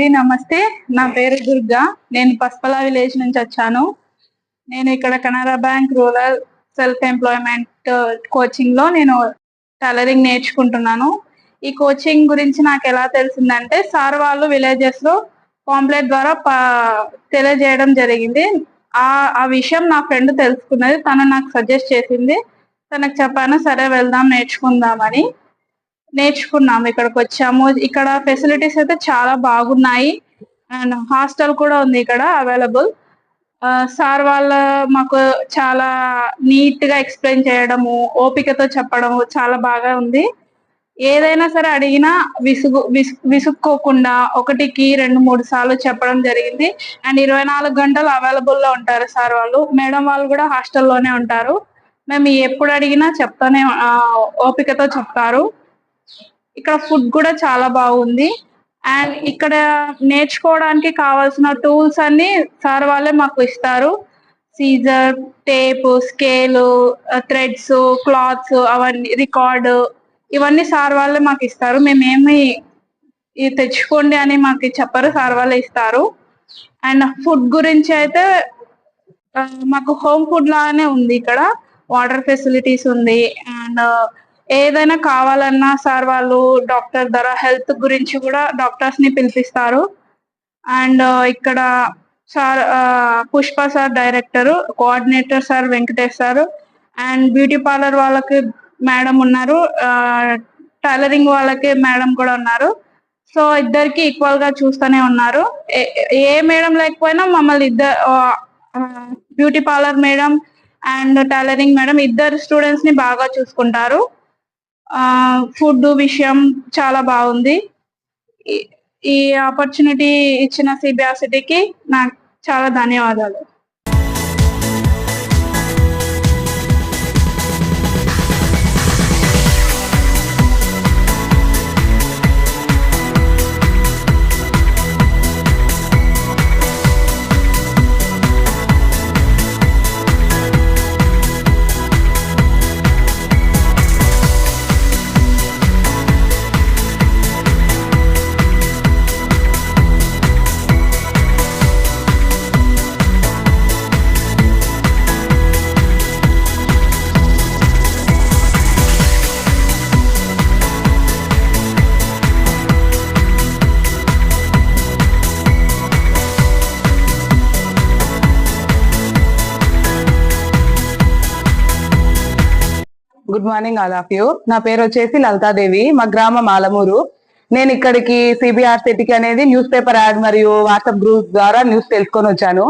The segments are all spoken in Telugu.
అండి నమస్తే. నా పేరు దుర్గా. నేను పస్పల విలేజ్ నుంచి వచ్చాను. నేను ఇక్కడ Canara bank rural self employment కోచింగ్లో నేను టైలరింగ్ నేర్చుకుంటున్నాను. ఈ కోచింగ్ గురించి నాకు ఎలా తెలిసిందంటే సార్ వాళ్ళు విలేజెస్లో పాంప్లెట్ ద్వారా తెలియజేయడం జరిగింది. ఆ ఆ విషయం నా ఫ్రెండ్ తెలుసుకున్నది. తను నాకు సజెస్ట్ చేసింది. తనకు చెప్పాను సరే వెళ్దాం నేర్చుకుందామని. నేర్చుకున్నాము ఇక్కడికి వచ్చాము ఇక్కడ ఫెసిలిటీస్ అయితే చాలా బాగున్నాయి. అండ్ హాస్టల్ కూడా ఉంది ఇక్కడ అవైలబుల్. సార్ వాళ్ళ మాకు చాలా నీట్గా ఎక్స్ప్లెయిన్ చేయడము ఓపికతో చెప్పడము చాలా బాగా ఉంది. ఏదైనా సరే అడిగినా విసుగు విసు- విసుక్కోకుండా ఒకటికి రెండు మూడు సార్లు చెప్పడం జరిగింది. అండ్ ఇరవై నాలుగు గంటలు అవైలబుల్లో ఉంటారు సార్ వాళ్ళు. మేడం వాళ్ళు కూడా హాస్టల్లోనే ఉంటారు. మేము ఎప్పుడు అడిగినా చెప్తానే ఓపికతో చెప్తారు. ఇక్కడ ఫుడ్ కూడా చాలా బాగుంది. అండ్ ఇక్కడ నేర్చుకోవడానికి కావాల్సిన టూల్స్ అన్ని సార్ వాళ్ళే మాకు ఇస్తారు. Scissor tape scale threads cloths అవన్నీ రికార్డు ఇవన్నీ సార్ వాళ్ళే మాకు ఇస్తారు. మేమేమి ఇది తెచ్చుకోండి అని మాకు చెప్పరు సార్ వాళ్ళే ఇస్తారు. అండ్ ఫుడ్ గురించి అయితే uh, మాకు హోమ్ ఫుడ్ లాగానే ఉంది ఇక్కడ. వాటర్ ఫెసిలిటీస్ ఉంది. అండ్ ఏదైనా కావాలన్నా సార్ వాళ్ళు డాక్టర్ ధర హెల్త్ గురించి కూడా డాక్టర్స్ని పిలిపిస్తారు. అండ్ ఇక్కడ sir Pushpa sir director coordinator sir Venkatesh sir. And beauty parlour వాళ్ళకి మేడం ఉన్నారు. టైలరింగ్ వాళ్ళకి మేడం కూడా ఉన్నారు. సో ఇద్దరికి ఈక్వల్గా చూస్తూనే ఉన్నారు. ఏ- ఏ మేడం లేకపోయినా మమ్మల్ని ఇద్దరు beauty parlour madam and tailoring madam ఇద్దరు స్టూడెంట్స్ని బాగా చూసుకుంటారు. ఫుడ్ విషయం చాలా బాగుంది. ఈ- ఆపర్చునిటీ ఇచ్చిన సిబిఆర్సిటీకి నాకు చాలా ధన్యవాదాలు. Good morning all of you. నా పేరు వచ్చేసి లలితాదేవి మా గ్రామం ఆలమూరు. నేను ఇక్కడికి సిబిఆర్ సిటీకి అనేది న్యూస్ పేపర్ యాడ్ మరియు వాట్సాప్ గ్రూప్ ద్వారా న్యూస్ తెలుసుకొని వచ్చాను.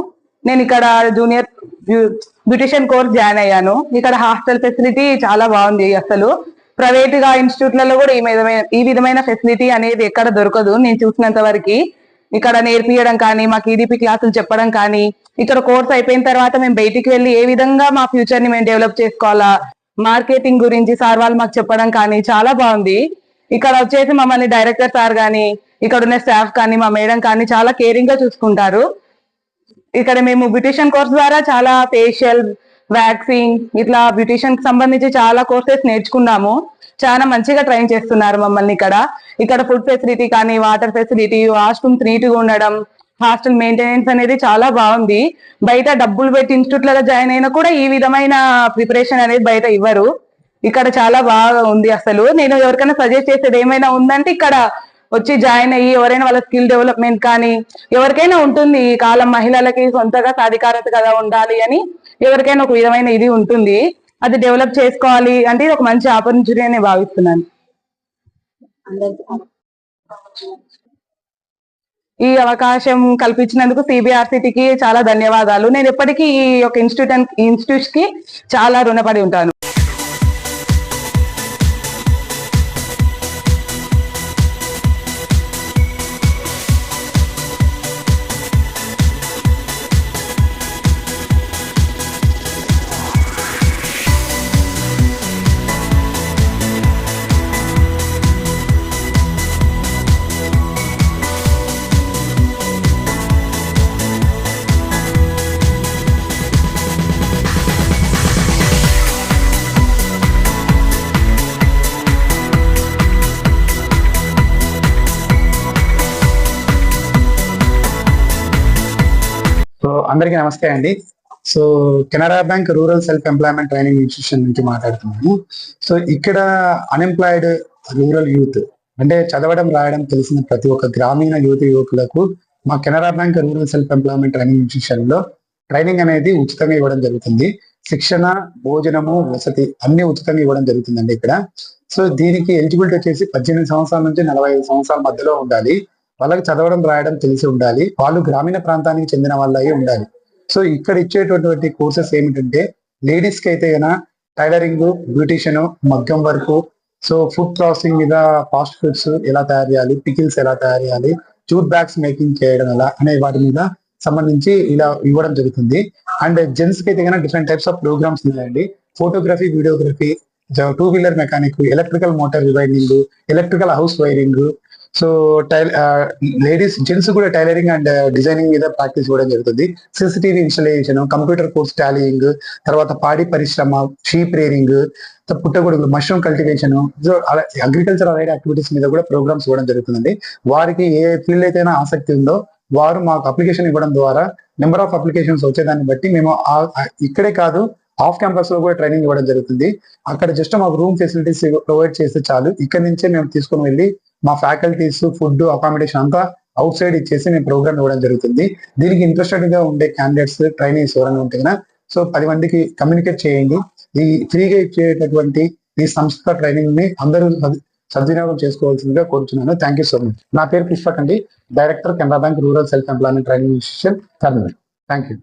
నేను ఇక్కడ జూనియర్ బ్యూటిషియన్ కోర్స్ జాయిన్ అయ్యాను. ఇక్కడ హాస్టల్ ఫెసిలిటీ చాలా బాగుంది అసలు. ప్రైవేట్గా ఇన్స్టిట్యూట్లలో కూడా ఈ విధమైన ఈ విధమైన ఫెసిలిటీ అనేది ఎక్కడ దొరకదు. నేను చూసినంత వరకు ఇక్కడ నేర్పియడం కానీ మాకు ఈడీపీ క్లాసులు చెప్పడం కానీ ఇక్కడ కోర్స్ అయిపోయిన తర్వాత మేము బయటికి వెళ్ళి ఏ విధంగా మా ఫ్యూచర్ని మేము డెవలప్ చేసుకోవాలా మార్కెటింగ్ గురించి సార్ వాళ్ళు మాకు చెప్పడం కానీ చాలా బాగుంది. ఇక్కడ వచ్చేసి మమ్మల్ని డైరెక్టర్ సార్ కానీ ఇక్కడ ఉన్న స్టాఫ్ కానీ మా మేడం కానీ చాలా కేరింగ్గా చూసుకుంటారు. ఇక్కడ మేము బ్యూటిషియన్ కోర్స్ ద్వారా చాలా ఫేషియల్ వ్యాక్సింగ్ ఇట్లా బ్యూటిషియన్కి సంబంధించి చాలా కోర్సెస్ నేర్చుకున్నాము. చాలా మంచిగా ట్రైన్ చేస్తున్నారు మమ్మల్ని ఇక్కడ. ఇక్కడ ఫుడ్ ఫెసిలిటీ కానీ వాటర్ ఫెసిలిటీ వాష్రూమ్స్ నీట్గా ఉండడం హాస్టల్ మెయింటెనెన్స్ అనేది చాలా బాగుంది. బయట డబ్బులు పెట్టి ఇన్స్టిట్యూట్లలో జాయిన్ అయినా కూడా ఈ విధమైన ప్రిపరేషన్ అనేది బయట ఇవ్వరు. ఇక్కడ చాలా బాగా ఉంది అసలు. నేను ఎవరికైనా సజెస్ట్ చేసేది ఏమైనా ఉందంటే ఇక్కడ వచ్చి జాయిన్ అయ్యి ఎవరైనా వాళ్ళ స్కిల్ డెవలప్మెంట్ కానీ ఎవరికైనా ఉంటుంది ఈ కాలం మహిళలకి సొంతగా సాధికారత కదా ఉండాలి అని ఎవరికైనా ఒక విధమైన ఇది ఉంటుంది. అది డెవలప్ చేసుకోవాలి అంటే ఇది ఒక మంచి ఆపర్చునిటీ అని భావిస్తున్నాను. ఈ అవకాశం కల్పించినందుకు సిబిఆర్సిటీకి చాలా ధన్యవాదాలు. నేను ఎప్పటికీ ఈ యొక్క ఇన్స్టిట్యూట్ ఇన్స్టిట్యూట్కి చాలా రుణపడి ఉంటాను. అందరికీ నమస్తే అండి. So Canara bank rural self employment training institution నుంచి మాట్లాడుతున్నాము. సో ఇక్కడ అన్ఎంప్లాయిడ్ రూరల్ యూత్ అంటే చదవడం రాయడం తెలిసిన ప్రతి ఒక్క గ్రామీణ యువత యువకులకు మా Canara bank rural self employment training ఇన్స్టిట్యూషన్లో training అనేది ఉచితంగా ఇవ్వడం జరుగుతుంది. శిక్షణ భోజనము వసతి అన్ని ఉచితంగా ఇవ్వడం జరుగుతుందండి ఇక్కడ. సో దీనికి ఎలిజిబిలిటీ వచ్చేసి పద్దెనిమిది సంవత్సరాల నుంచి నలభై ఐదు సంవత్సరాల మధ్యలో ఉండాలి. వాళ్ళకి చదవడం రాయడం తెలిసి ఉండాలి. వాళ్ళు గ్రామీణ ప్రాంతానికి చెందిన వాళ్ళయి ఉండాలి. సో ఇక్కడ ఇచ్చేటటువంటి కోర్సెస్ ఏమిటంటే లేడీస్కి అయితే అయినా టైలరింగ్ బ్యూటిషియన్ మగ్గం వర్క్ సో ఫుడ్ ప్రాసెసింగ్ మీద ఫాస్ట్ ఫుడ్స్ ఎలా తయారు చేయాలి పికిల్స్ ఎలా తయారు చేయాలి జూట్ బ్యాగ్స్ మేకింగ్ చేయడం ఎలా అనే వాటి మీద సంబంధించి ఇలా ఇవ్వడం జరుగుతుంది. అండ్ జెంట్స్కి అయితే కనుక డిఫరెంట్ టైప్స్ ఆఫ్ ప్రోగ్రామ్స్ ఉన్నాయండి. Photography videography two wheeler mechanic electrical motor wiring electrical house wiring so tile ladies gents కూడా టైలరింగ్ అండ్ డిజైనింగ్ మీద ప్రాక్టీస్ ఇవ్వడం జరుగుతుంది. CCTV installation computer course tallying తర్వాత పాడి పరిశ్రమ షీప్ రేరింగ్ పుట్టగొడుగులు mushroom cultivation so agriculture allied activities మీద కూడా ప్రోగ్రామ్స్ ఇవ్వడం జరుగుతుందండి. వారికి ఏ ఫీల్డ్ అయితే ఆసక్తి ఉందో వారు మాకు అప్లికేషన్ ఇవ్వడం ద్వారా నెంబర్ ఆఫ్ అప్లికేషన్స్ వచ్చేదాన్ని బట్టి మేము ఇక్కడే కాదు ఆఫ్ క్యాంపస్లో కూడా ట్రైనింగ్ ఇవ్వడం జరుగుతుంది. అక్కడ జస్ట్ మాకు రూమ్ ఫెసిలిటీస్ ప్రొవైడ్ చేస్తే చాలు. ఇక్కడ నుంచే మేము తీసుకొని వెళ్ళి మా ఫ్యాకల్టీస్ ఫుడ్ అకామిడేషన్ అంతా అవుట్ సైడ్ ఇచ్చేసి నేను ప్రోగ్రామ్ ఇవ్వడం జరుగుతుంది. దీనికి ఇంట్రెస్టెడ్గా ఉండే క్యాండిడేట్స్ ట్రైనింగ్స్ ఎవరైనా ఉంటే సో పది మందికి కమ్యూనికేట్ చేయండి. ఈ ఫ్రీగా ఇచ్చేటటువంటి ఈ సంస్థ ట్రైనింగ్ని అందరూ సద్వినియోగం చేసుకోవాల్సిందిగా కోరుతున్నాను థ్యాంక్ యూ సో మచ్ నా పేరు పుష్పక్ అండి. Director Canara bank rural self employment training institution Kurnool thank you